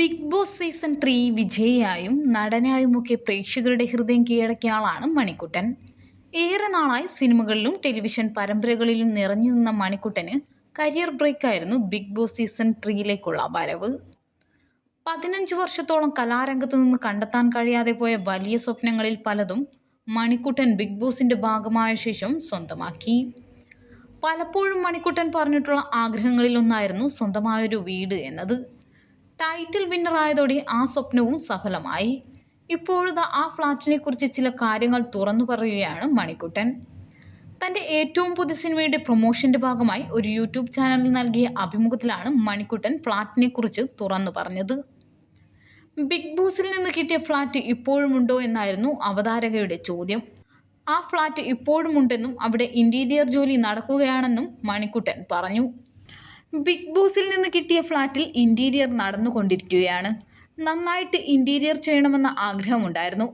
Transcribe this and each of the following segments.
Big Boss season three വിജയിയായും നടനായുമൊക്കെ പ്രേക്ഷകരുടെ ഹൃദയം കീഴടക്കിയ ആളാണ് മണിക്കുട്ടൻ. ഏറെ നാളായി സിനിമകളിലും ടെലിവിഷൻ പരമ്പരകളിലും നിറഞ്ഞു നിന്ന മണിക്കുട്ടന് കരിയർ ബ്രേക്കായിരുന്നു ബിഗ് ബോസ് സീസൺ ത്രീയിലേക്കുള്ള വരവ്. പതിനഞ്ച് വർഷത്തോളം കലാരംഗത്ത് നിന്ന് കണ്ടെത്താൻ കഴിയാതെ പോയ വലിയ സ്വപ്നങ്ങളിൽ പലതും മണിക്കുട്ടൻ ബിഗ് ബോസിന്റെ ഭാഗമായ ശേഷം സ്വന്തമാക്കി. പലപ്പോഴും മണിക്കുട്ടൻ പറഞ്ഞിട്ടുള്ള ആഗ്രഹങ്ങളിലൊന്നായിരുന്നു സ്വന്തമായൊരു വീട് എന്നത്. ടൈറ്റിൽ വിന്നറായതോടെ ആ സ്വപ്നവും സഫലമായി. ഇപ്പോഴത്തെ ആ ഫ്ലാറ്റിനെ കുറിച്ച് ചില കാര്യങ്ങൾ തുറന്നു പറയുകയാണ് മണിക്കുട്ടൻ. തന്റെ ഏറ്റവും പുതിയ സിനിമയുടെ പ്രൊമോഷന്റെ ഭാഗമായി ഒരു യൂട്യൂബ് ചാനലിൽ നൽകിയ അഭിമുഖത്തിലാണ് മണിക്കുട്ടൻ ഫ്ലാറ്റിനെ കുറിച്ച് തുറന്നു പറഞ്ഞത്. ബിഗ് ബോസിൽ നിന്ന് കിട്ടിയ ഫ്ലാറ്റ് ഇപ്പോഴുമുണ്ടോ എന്നായിരുന്നു അവതാരകയുടെ ചോദ്യം. ആ ഫ്ലാറ്റ് ഇപ്പോഴുമുണ്ടെന്നും അവിടെ ഇന്റീരിയർ ജോലി നടക്കുകയാണെന്നും മണിക്കുട്ടൻ പറഞ്ഞു. ബിഗ് ബോസിൽ നിന്ന് കിട്ടിയ ഫ്ലാറ്റിൽ ഇന്റീരിയർ നടന്നുകൊണ്ടിരിക്കുകയാണ്. നന്നായിട്ട് ഇന്റീരിയർ ചെയ്യണമെന്ന ആഗ്രഹമുണ്ടായിരുന്നു.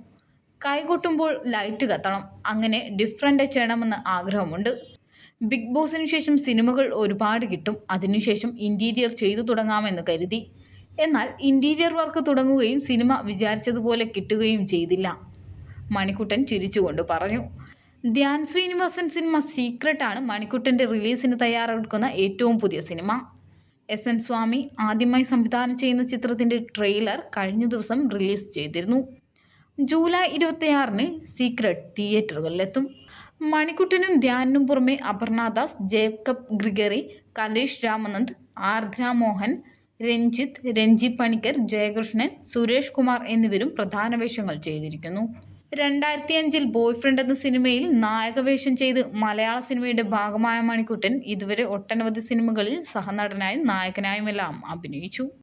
കൈകൊട്ടുമ്പോൾ ലൈറ്റ് കത്തണം. അങ്ങനെ ഡിഫറെന്റ് ചെയ്യണമെന്ന് ആഗ്രഹമുണ്ട്. ബിഗ് ബോസിന് ശേഷം സിനിമകൾ ഒരുപാട് കിട്ടും. അതിനുശേഷം ഇന്റീരിയർ ചെയ്തു തുടങ്ങാമെന്ന് കരുതി. എന്നാൽ ഇന്റീരിയർ വർക്ക് തുടങ്ങുകയും സിനിമ വിചാരിച്ചതുപോലെ കിട്ടുകയും ചെയ്തില്ല. മണിക്കുട്ടൻ ചിരിച്ചുകൊണ്ട് പറഞ്ഞു ധ്യാൻ ശ്രീനിവാസൻ സിനിമ സീക്രട്ടാണ് മണിക്കുട്ടന്റെ റിലീസിന് തയ്യാറെടുക്കുന്ന ഏറ്റവും പുതിയ സിനിമ. എസ് എൻ സ്വാമി ആദ്യമായി സംവിധാനം ചെയ്യുന്ന ചിത്രത്തിന്റെ ട്രെയിലർ കഴിഞ്ഞ ദിവസം റിലീസ് ചെയ്തിരുന്നു. ജൂലൈ ഇരുപത്തിയാറിന് സീക്രട്ട് തിയേറ്ററുകളിലെത്തും. മണിക്കുട്ടനും ധ്യാനിനും പുറമെ അപർണാദാസ് ജേക്കബ് ഗ്രിഗറി കലേഷ് രാമനന്ദ് ആർദ്ര മോഹൻ രഞ്ജിത്ത് രഞ്ജി പണിക്കർ ജയകൃഷ്ണൻ സുരേഷ് കുമാർ എന്നിവരും പ്രധാന വേഷങ്ങൾ ചെയ്തിരിക്കുന്നു. രണ്ടായിരത്തി അഞ്ചിൽ ബോയ് ഫ്രണ്ട് എന്ന സിനിമയിൽ നായകവേഷം ചെയ്ത് മലയാള സിനിമയുടെ ഭാഗമായ മണിക്കുട്ടൻ ഇതുവരെ ഒട്ടനവധി സിനിമകളിൽ സഹനടനായും നായകനായുമെല്ലാം അഭിനയിച്ചു.